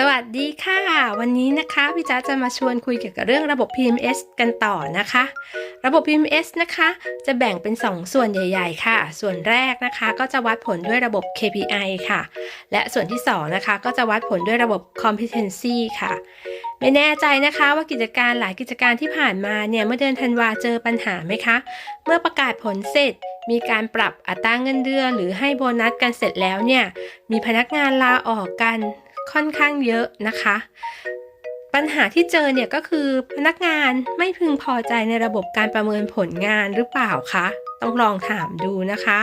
สวัสดีค่ะ วันนี้นะคะพี่จ๊ะจะมาชวนคุยเกี่ยวกับเรื่องระบบ PMS กันต่อนะคะ ระบบ PMS นะคะ จะแบ่งเป็น2ส่วนใหญ่ ๆ ค่ะ ส่วนแรกนะคะก็จะวัดผลด้วยระบบ KPI ค่ะ และส่วนที่ 2 นะคะ ก็จะวัดผลด้วยระบบ Competency ค่ะ ไม่แน่ใจนะคะว่ากิจการหลายกิจการที่ผ่านมาเนี่ยเมื่อเดือนธันวาเจอปัญหาไหมคะ เมื่อประกาศผลเสร็จมีการปรับอัตราเงินเดือนหรือให้โบนัสกันเสร็จแล้วเนี่ย มีพนักงานลาออกกัน ค่อนข้างเยอะนะคะ ปัญหาที่เจอเนี่ยก็คือพนักงานไม่พึงพอใจในระบบการประเมินผลงานหรือเปล่าคะต้องลองถามดูนะคะ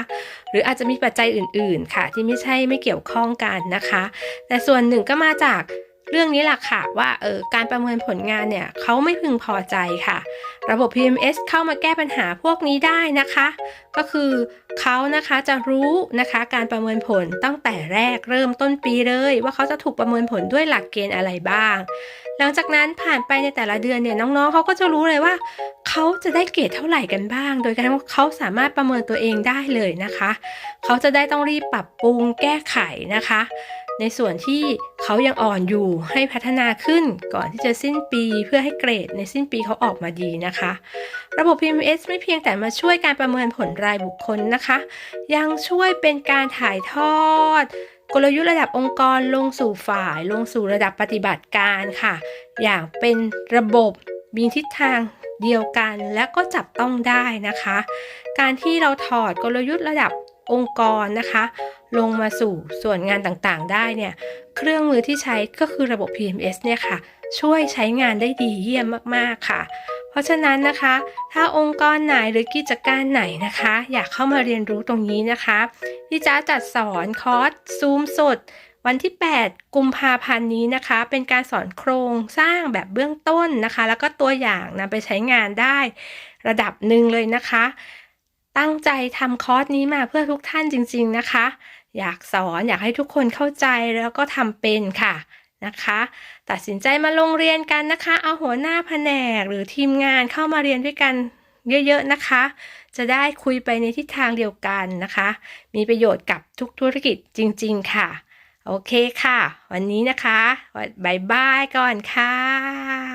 หรืออาจจะมีปัจจัยอื่น ๆ ค่ะ ที่ไม่ใช่ไม่เกี่ยวข้องกันนะคะ แต่ส่วนหนึ่งก็มาจาก เรื่องนี้แหละค่ะว่าเออการประเมินผลงานเนี่ยเขาไม่พึงพอใจค่ะ ระบบ PMS เข้ามาแก้ปัญหาพวกนี้ได้นะคะ ก็คือเขานะคะจะรู้นะคะการประเมินผลตั้งแต่แรกเริ่มต้นปีเลย ว่าเขาจะถูกประเมินผลด้วยหลักเกณฑ์อะไรบ้าง หลังจากนั้นผ่านไปในแต่ละเดือนเนี่ยน้องๆเขาก็จะรู้เลยว่าเขาจะได้เกรดเท่าไหร่กันบ้าง โดยการว่เขาสามารถประเมินตัวเองได้เลยนะคะ เขาจะได้ต้องรีบปรับปรุงแก้ไขนะคะ ในส่วนที่เขายังอ่อนอยู่ให้พัฒนาขึ้นก่อนที่จะสิ้นปีเพื่อให้เกรดในสิ้นปีเขาออกมาดีนะคะ ระบบ PMS ไม่เพียงแต่มาช่วยการประเมินผลรายบุคคลนะคะ ยังช่วยเป็นการถ่ายทอด กลยุทธ์ระดับองค์กรลงสู่ฝ่าย ลงสู่ระดับปฏิบัติการค่ะ อย่างเป็นระบบมีทิศทางเดียวกันและก็จับต้องได้นะคะ การที่เราถอดกลยุทธ์ระดับองค์กรนะคะ ลงมาสู่ส่วนงานต่างๆ ได้เนี่ย เครื่องมือที่ใช้ก็คือระบบ PMS เนี่ยค่ะ ช่วยใช้งานได้ดีเยี่ยมมากๆค่ะ เพราะฉะนั้นนะคะ ถ้าองค์กรไหนหรือกิจการไหนนะคะ อยากเข้ามาเรียนรู้ตรงนี้นะคะพี่จ้าจัดสอนคอร์สซูมสดวันที่ 8 กุมภาพันธ์นี้นะคะ เป็นการสอนโครงสร้างแบบเบื้องต้นนะคะ แล้วก็ตัวอย่างนำไปใช้งานได้ระดับหนึ่งเลยนะคะ ตั้งใจทำคอร์สนี้มาเพื่อทุกท่านจริง ๆนะคะ อยากสอนอยากให้ทุกคนเข้าใจแล้วก็ทำเป็นค่ะนะคะ ตัดสินใจมาลงเรียนกันนะคะ เอาหัวหน้าแผนกหรือทีมงานเข้ามาเรียนด้วยกันเยอะๆนะคะ จะได้คุยไปในทิศทางเดียวกันนะคะ มีประโยชน์กับทุกธุรกิจจริง ๆ ค่ะ โอเคค่ะ วันนี้นะคะบายบายก่อนค่ะ